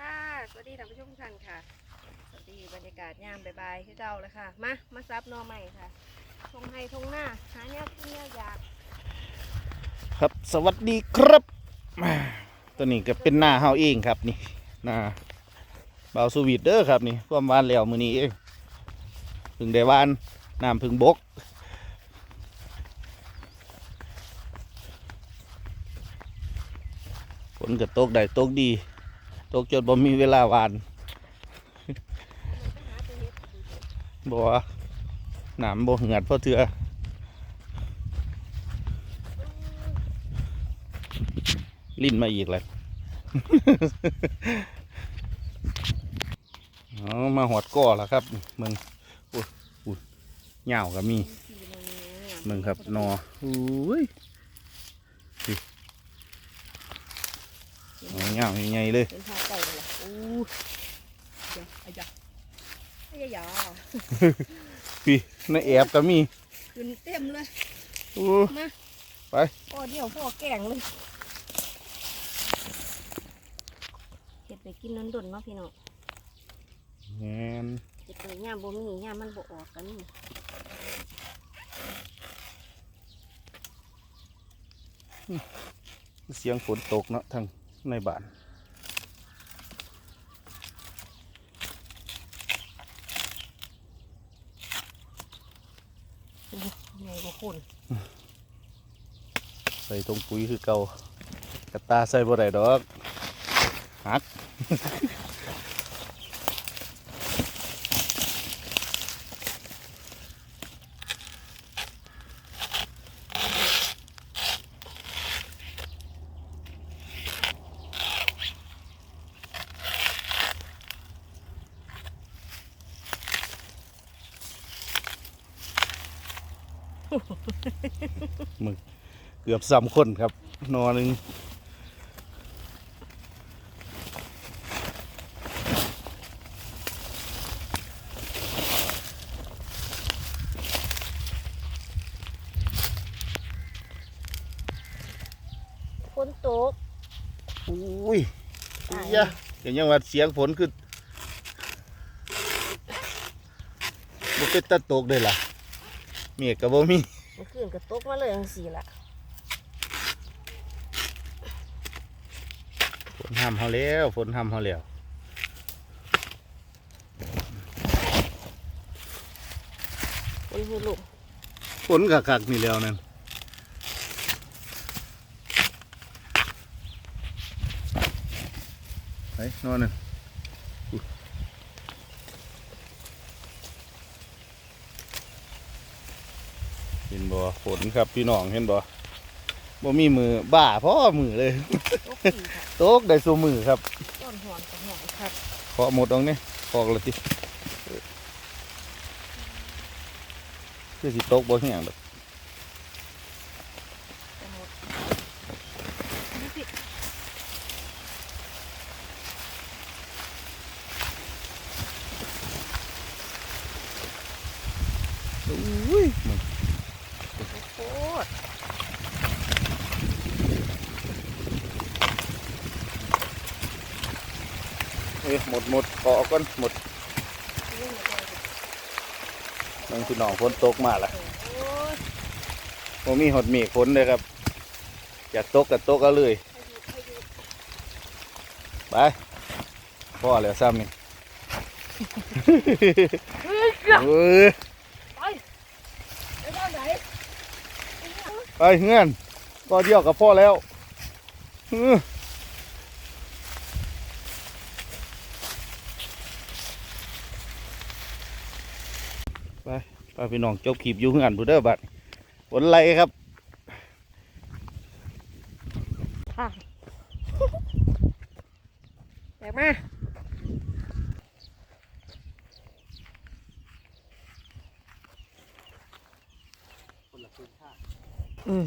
ค่ะ สวัสดีท่านผู้ชมทุกท่านค่ะ สวัสดีบรรยากาศยามบ่ายๆที่เจ้าเลยค่ะ มา มาซับนอใหม่ค่ะทงไฮทงหน้า หาเนี่ยกินเนี่ยอยาก ครับสวัสดีครับอ่าตัวนี้ก็เป็นหน้าเฮาเองครับนี่หน้าเบาสวีทเด้อครับนี่ความหวานแล้วมือนี้เองพึ่งได้หวานน้ำพึ่งบกฝนก็ตกได้ตกดี ตกจนบ่มีเวลาวานบ่ว่าน้ำบ่เหือดเพราะเถื่อลิ้นมาอีกแล้วอ๋อมาหอดก่อแล้วครับมึงอุ้ยอุ้ยเหงาก็มีสีมันเนี่ยมึงครับนออุ้ย เงาใหญ่เลยเป็นผ้าไก่เลยอู้เดี๋ยวไอ้ยาไอ้ยาพี่ในแอบก็มีขึ้นเต็มเลยอู้มาไปพ่อเดียวพ่อแก่งเลยเห็ดไปกินนนดนๆเนาะพี่น้องแงนเห็ดไปย่ามบ่มีย่ามมันบ่ออกกันนี่เสียงฝนตกเนาะทาง ในบ้านใหญ่กว่าคนใส่ตรงปุ๋ยคือเก่ากระตาใส่บ่ได้ดอกหัก มึงเกือบสามคนครับนอหนึ่งฝนตกอุ้ยตายยะเดี๋ยวยังว่าเสียงฝนคือบ่เป็นตะตกเลยล่ะ เมียกก็บ่มีเมื่อคืนก็ตกมาเลยจังสี่ละฝนห้ามเฮาแล้วฝนห้ามเฮาแล้วฝนหูลมฝนคักๆนี่แล้วนั่นไปนอนนั่น เห็นบ่ฝนครับพี่น้องเห็นบ่บ่มีมือบ้าพ่อมือเลยตกปีค่ะตกได้สูมือครับต้นหอนกับหอนครับเคาะหมดตรงนี้ออกและติคือสิตกบ่แห้งดอกจะหมดนี่สิอุ้ยมัน โคตร เอ้หมดหมดเกาะก่อนหมดนั่งพี่น้องฝนตกมาละโอ้ยบ่มีหดมฆฝนเลยครับ อยากตกก็ตกเอาเลย ไปพ่อแล้วซ้ำนี่ไปไปทางไหนไปเงื่อนก็เดียวกับพ่อแล้วเออ ไปไปพี่น้องจบคลิปอยู่เงื่อนผู้เด้อบัดผลไรครับค่ะแบกมาอืม